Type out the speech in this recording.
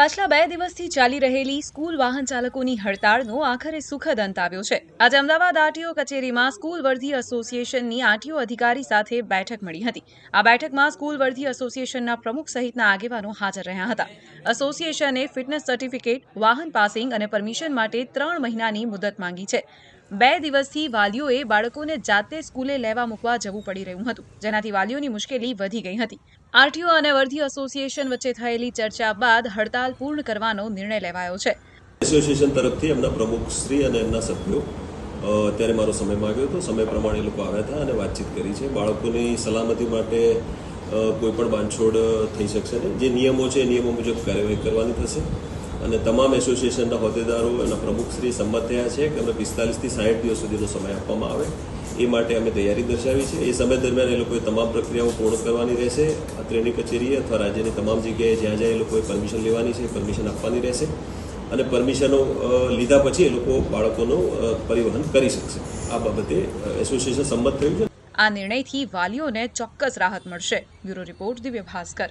પાછલા બે દિવસથી ચાલી રહેલી સ્કૂલ વાહન ચાલકોની હડતાળનો આખરે સુખદ અંત આવ્યો છે. આજે અમદાવાદ આરટીઓ કચેરીમાં સ્કૂલ વર્ધી એસોસિએશનની આરટીઓ અધિકારી સાથે બેઠક મળી હતી. આ બેઠકમાં સ્કૂલ વર્ધી એસોસિએશનના પ્રમુખ સહિતના આગેવાનો હાજર રહ્યા હતા. એસોસિએશને ફિટનેસ સર્ટિફિકેટ, વાહન પાસિંગ અને પરમિશન માટે ત્રણ મહિનાની મુદત માંગી છે. બે દિવસથી વાલીઓએ બાળકોને જાતે સ્કૂલે લેવા મૂકવા જવું પડી રહ્યું હતું, જેનાથી વાલીઓની મુશ્કેલી વધી ગઈ હતી. આરટીઓ અને વર્ધી એસોસિએશન વચ્ચે થયેલી ચર્ચા બાદ હડતાલ પૂર્ણ કરવાનો નિર્ણય લેવાયો છે. એસોસિએશન તરફથી એમના પ્રમુખ શ્રી અને એમના સભ્યો અત્યારે મારો સમય માંગ્યો હતો. સમય પ્રમાણે લોકો આવ્યા હતા અને વાતચીત કરી છે. બાળકોની સલામતી માટે કોઈ પણ બાંધછોડ થઈ શકશે નહીં. જે નિયમો છે એ નિયમો મુજબ કાર્યવાહી કરવાની થશે. અને તમામ એસોસિએશનના હોદ્દેદારો, એના પ્રમુખશ્રી સંમત થયા છે કે અમને પિસ્તાલીસથી સાઠ દિવસ સુધીનો સમય આપવામાં આવે. એ માટે અમે તૈયારી દર્શાવી છે. એ સમય દરમિયાન એ લોકોએ તમામ પ્રક્રિયાઓ પૂર્ણ કરવાની રહેશે. અત્રેની કચેરીએ અથવા રાજ્યની તમામ જગ્યાએ જ્યાં જ્યાં એ લોકોએ પરમિશન લેવાની છે, પરમિશન આપવાની રહેશે અને પરમિશનો લીધા પછી એ લોકો બાળકોનું પરિવહન કરી શકશે. આ બાબતે એસોસિએશન સંમત થયું છે. આ નિર્ણયથી વાલીઓને ચોક્કસ રાહત મળશે. Bureau report Divya Bhaskar